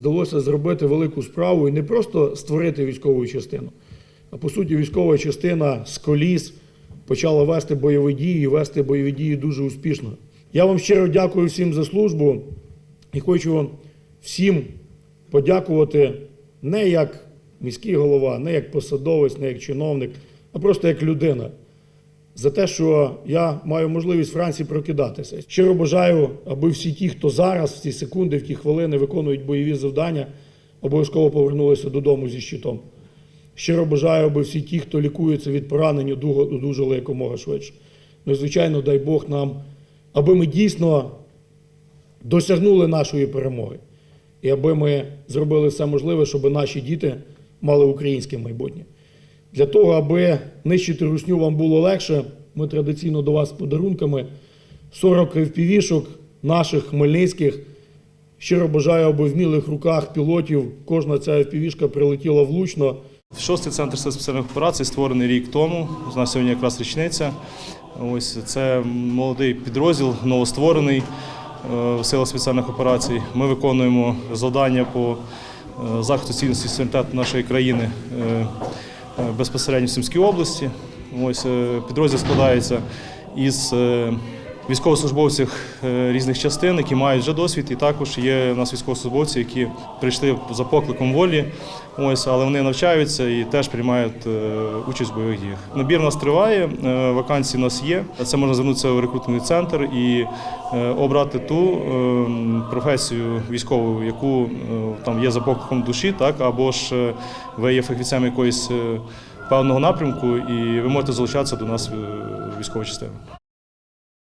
Вдалося зробити велику справу і не просто створити військову частину, а по суті, військова частина з коліс почала вести бойові дії і вести бойові дії дуже успішно. Я вам щиро дякую всім за службу і хочу всім подякувати не як міський голова, не як посадовець, не як чиновник, а просто як людина за те, що я маю можливість вранці прокидатися. Щиро бажаю, аби всі ті, хто зараз, в ці секунди, в ті хвилини виконують бойові завдання, обов'язково повернулися додому зі щитом. Щиро бажаю, аби всі ті, хто лікується від одужали одужали якомога швидше. Ну і, звичайно, дай Бог нам, аби ми дійсно досягнули нашої перемоги. І аби ми зробили все можливе, щоб наші діти мали українське майбутнє. Для того, аби нищити русню вам було легше, ми традиційно до вас з подарунками 40 впівішок наших хмельницьких. Щиро бажаю, аби в вмілих руках пілотів кожна ця впівішка прилетіла влучно. Шостий центр спеціальних операцій створений рік тому. У нас сьогодні якраз річниця. Ось це молодий підрозділ, новостворений е, в силах спеціальних операцій. Ми виконуємо завдання по е, захисту цінності суверенітету нашої країни е, е, безпосередньо в Сумській області. Ось е, підрозділ складається із е, військовослужбовців е, різних частин, які мають вже досвід, і також є у нас військовослужбовці, які прийшли за покликом волі, ось, але вони навчаються і теж приймають е, участь в бойових діях. Набір у нас триває, е, вакансії у нас є. Це можна звернутися в рекрутний центр і обрати ту е, професію військову, яку там є за покликом душі, так або ж ви є фахівцем якоїсь певного напрямку, і ви можете залучатися до нас в військову частину.